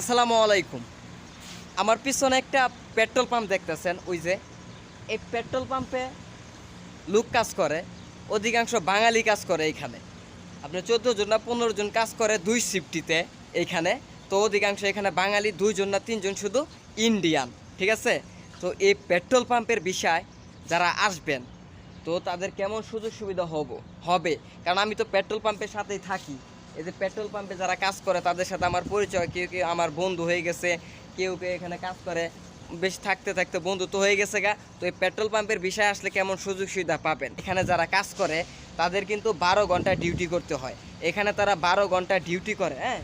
আসসালামু আলাইকুম। আমার পিছনে একটা পেট্রোল পাম্প দেখতেছেন, ওই যে। এই পেট্রোল পাম্পে লোক কাজ করে, অধিকাংশ বাঙালি কাজ করে এইখানে। আপনি চোদ্দ জন না পনেরো জন কাজ করে দুই শিফটিতে এইখানে। তো অধিকাংশ এখানে বাঙালি দুইজন না তিনজন শুধু ইন্ডিয়ান ঠিক আছে? তো এই পেট্রোল পাম্পের বিষয় যারা আসবেন, তো তাদের কেমন সুযোগ সুবিধা হব হবে? কারণ আমি তো পেট্রোল পাম্পের সাথেই থাকি। এই যে পেট্রোল পাম্পে যারা কাজ করে, তাদের সাথে আমার পরিচয়। কেউ কেউ আমার বন্ধু হয়ে গেছে, কেউ কেউ এখানে কাজ করে। বেশ থাকতে থাকতে বন্ধু তো হয়ে গেছে গা। তো এই পেট্রোল পাম্পের বিষয় আসলে কেমন সুযোগ সুবিধা পাবেন? এখানে যারা কাজ করে, তাদের কিন্তু বারো ঘণ্টা ডিউটি করতে হয়। এখানে তারা বারো ঘণ্টা ডিউটি করে হ্যাঁ?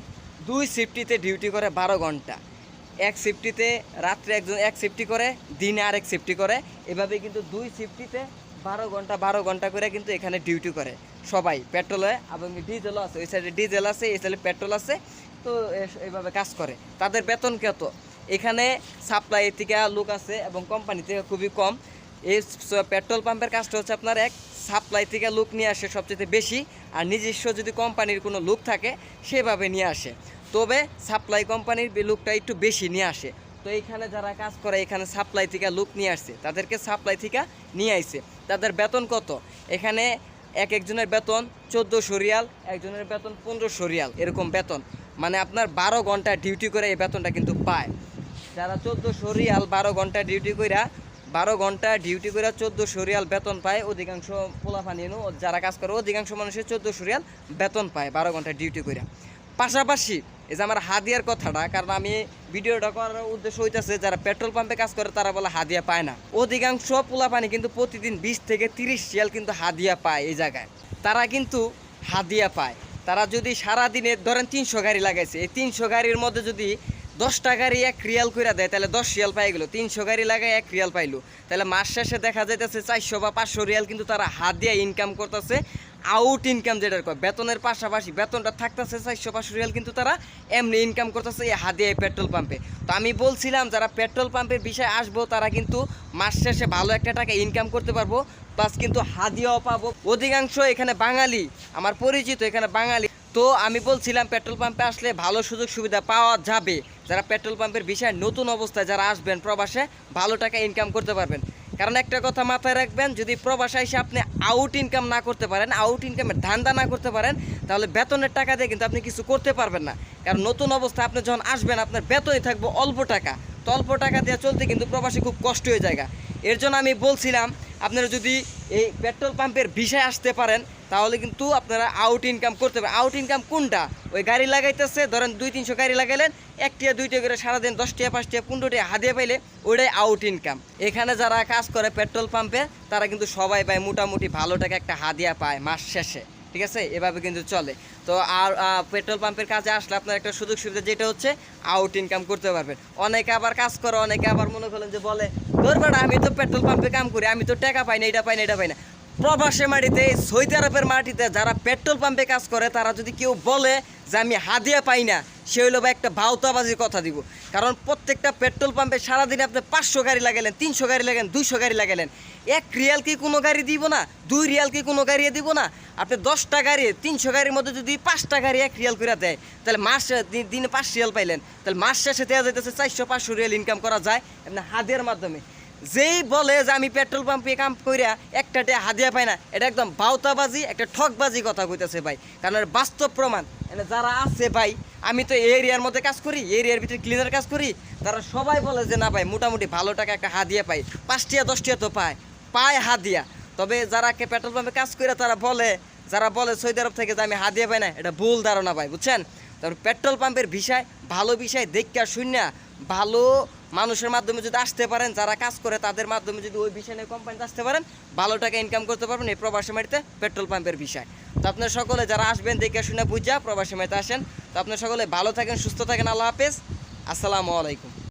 দুই শিফটিতে ডিউটি করে বারো ঘণ্টা। এক শিফটিতে রাত্রে একজন, এক শিফটি করে, দিনে আরেক শিফটি করে। এভাবে কিন্তু দুই শিফটিতে বারো ঘণ্টা বারো ঘণ্টা করে কিন্তু এখানে ডিউটি করে সবাই। পেট্রোলে এবং ডিজেলও আছে। ওই সাইডে ডিজেল আছে, এই সাইডে পেট্রোল আছে। তো এইভাবে কাজ করে। তাদের বেতন কত? এখানে সাপ্লাই থেকে লোক আছে এবং কোম্পানি থেকে খুবই কম। এই পেট্রোল পাম্পের কাজটা হচ্ছে আপনার এক সাপ্লাই থেকে লোক নিয়ে আসে সবচেয়ে বেশি। আর নিজস্ব যদি কোম্পানির কোনো লোক থাকে, সেভাবে নিয়ে আসে। তবে সাপ্লাই কোম্পানির লোকটা একটু বেশি নিয়ে আসে। তো এইখানে যারা কাজ করে, এখানে সাপ্লাই থেকে লোক নিয়ে আসছে তাদেরকে সাপ্লাই থেকে নিয়ে আইছে তাদের বেতন কত? এখানে এক একজনের বেতন চোদ্দোশো রিয়াল, একজনের বেতন পনেরোশো রিয়াল, এরকম বেতন। মানে আপনার বারো ঘণ্টা ডিউটি করে এই বেতনটা কিন্তু পায়। যারা চোদ্দোশো রিয়াল বারো ঘণ্টা ডিউটি কইরা, বারো ঘণ্টা ডিউটি করে চোদ্দোশো রিয়াল বেতন পায়, অধিকাংশ পোলাফানি যারা কাজ করে, অধিকাংশ মানুষের চোদ্দোশো রিয়াল বেতন পায় বারো ঘণ্টা ডিউটি করে পাশাপাশি এই যে আমার হাদিয়ার কথাটা, কারণ আমি ভিডিওটা করার উদ্দেশ্য হইতেছে, যারা পেট্রোল পাম্পে কাজ করে, তারা বলে হাদিয়া পায় না। অধিকাংশ পোলা পানি কিন্তু প্রতিদিন বিশ থেকে তিরিশ রিয়াল কিন্তু হাদিয়া পায় এই জায়গায়। তারা কিন্তু হাদিয়া পায়। তারা যদি সারাদিনে ধরেন তিনশো গাড়ি লাগাইছে, এই তিনশো গাড়ির মধ্যে যদি দশটা গাড়ি এক রিয়াল করে দেয়, তাহলে দশ রিয়াল পাই গেলো। তিনশো গাড়ি লাগায় এক রিয়াল পাইলো। তাহলে মাস শেষে দেখা যাইতেছে চারশো বা পাঁচশো রিয়াল কিন্তু তারা হাত দিয়ে ইনকাম করতেছে। আউট ইনকাম যেটা কয়, বেতনের পাশাপাশি বেতনটা থাকতেছে চারশো পাঁচশো রিয়াল, কিন্তু তারা এমনি ইনকাম করতেছে এই হাত দিয়ে পেট্রোল পাম্পে। তো আমি বলছিলাম, যারা পেট্রোল পাম্পের বিষয়ে আসব, তারা কিন্তু মাস শেষে ভালো একটা টাকা ইনকাম করতে পারব প্লাস কিন্তু হাদিয়াও পাবো। অধিকাংশ এখানে বাঙালি, আমার পরিচিত এখানে বাঙালি। তো আমি বলছিলাম, পেট্রোল পাম্পে আসলে ভালো সুযোগ সুবিধা পাওয়া যাবে। যারা পেট্রোল পাম্পের বিষয়ে নতুন অবস্থায় যারা আসবেন প্রবাসে, ভালো টাকা ইনকাম করতে পারবেন। কারণ একটা কথা মাথায় রাখবেন, যদি প্রবাসে এসে আপনি আউট ইনকাম না করতে পারেন আউট ইনকামের ধান্দা না করতে পারেন, তাহলে বেতনের টাকা দিয়ে কিন্তু আপনি কিছু করতে পারবেন না। কারণ নতুন অবস্থা, আপনি যখন আসবেন, আপনার বেতনই থাকবে অল্প টাকা। তো অল্প টাকা দিয়ে চলতে কিন্তু প্রবাসী খুব কষ্ট হয়ে যায় এর জন্য আমি বলছিলাম আপনারা যদি এই পেট্রোল পাম্পের বিষয় আসতে পারেন, তাহলে কিন্তু আপনারা আউট ইনকাম করতে পারেন। আউট ইনকাম কোনটা? ওই গাড়ি লাগাইতেছে, ধরেন দুই, তিনশো গাড়ি লাগাইলেন, একটিয়া দুইটা করে সারাদিন দশটিয়া, পাঁচটিয়া, পনেরোটিয়া হাতিয়ে পাইলে ওইটাই আউট ইনকাম এখানে যারা কাজ করে পেট্রোল পাম্পে, তারা কিন্তু সবাই পায়, মোটামুটি ভালো টাকা একটা হাদিয়া পায় মাস শেষে। ঠিক আছে? এভাবে কিন্তু চলে। তো আর পেট্রোল পাম্পের কাজে আসলে আপনার একটা সুযোগ সুবিধা যেটা হচ্ছে আউট ইনকাম করতে পারবেন। অনেকে আবার কাজ করে, অনেকে আবার মনে করেন যে বলে ধরবেন আমি তো পেট্রোল পাম্পে কাম করি, আমি তো টাকা পাই না, এটা পাই না, এটা পাই না। প্রবাসে মাটিতে, সৌদি আরবের মাটিতে যারা পেট্রোল পাম্পে কাজ করে, তারা যদি কেউ বলে যে আমি হাদিয়া পাই না, সে হইল বা একটা ভাওতাবাজির কথা দিব। কারণ প্রত্যেকটা পেট্রোল পাম্পে সারাদিনে আপনি পাঁচশো গাড়ি লাগালেন, তিনশো গাড়ি লাগালেন, দুইশো গাড়ি লাগালেন। এক রিয়াল কি কোনো গাড়ি দিব না? দুই রিয়াল কি কোনো গাড়ি দিব না? আপনি দশটা গাড়ি, তিনশো গাড়ির মধ্যে যদি পাঁচটা গাড়ি এক রিয়াল করে দেয়, তাহলে মাস দিনে পাঁচ রিয়াল পাইলেন। তাহলে মাস শেষে দেওয়া যাইতেছে চারশো পাঁচশো রিয়াল ইনকাম করা যায়, এমনি হাদিয়ার মাধ্যমে। যেই বলে যে আমি পেট্রোল পাম্পে কাম করিয়া একটা টে হাদিয়া পাই না, এটা একদম বাউতাবাজি, একটা ঠকবাজি কথা কইতেছে ভাই। কারণ বাস্তব প্রমাণ। এনে যারা আছে ভাই, আমি তো এরিয়ার মধ্যে কাজ করি এরিয়ার ভিতরে ক্লিনার কাজ করি, তারা সবাই বলে যে, না ভাই, মোটামুটি ভালো টাকা একটা হাদিয়া পাই। পাঁচটিয়া, দশটিয়া তো পায় পায় হাদিয়া তবে যারা কে পেট্রোল পাম্পে কাজ করে তারা বলে, যারা বলে সৌদি আরব থেকে যে আমি হাদিয়া পাই না, এটা ভুল ধারণা ভাই, বুঝছেন? তারপর পেট্রোল পাম্পের বিষয়, ভালো বিষয় দেখা শূন্য ভালো মানুষের মাধ্যমে যদি আসতে পারেন, যারা কাজ করে তাদের মাধ্যমে যদি ওই বিষয় নিয়ে কোম্পানিতে আসতে পারেন, ভালো টাকা ইনকাম করতে পারবেন এই প্রবাসী মাটিতে পেট্রোল পাম্পের বিষয়। তো আপনার সকলে যারা আসবেন, দেখে শুনে বুঝা প্রবাসী মাটিতে আসেন। তো আপনার সকলে ভালো থাকেন, সুস্থ থাকেন, আল্লাহ হাফেজ। আসসালামু আলাইকুম।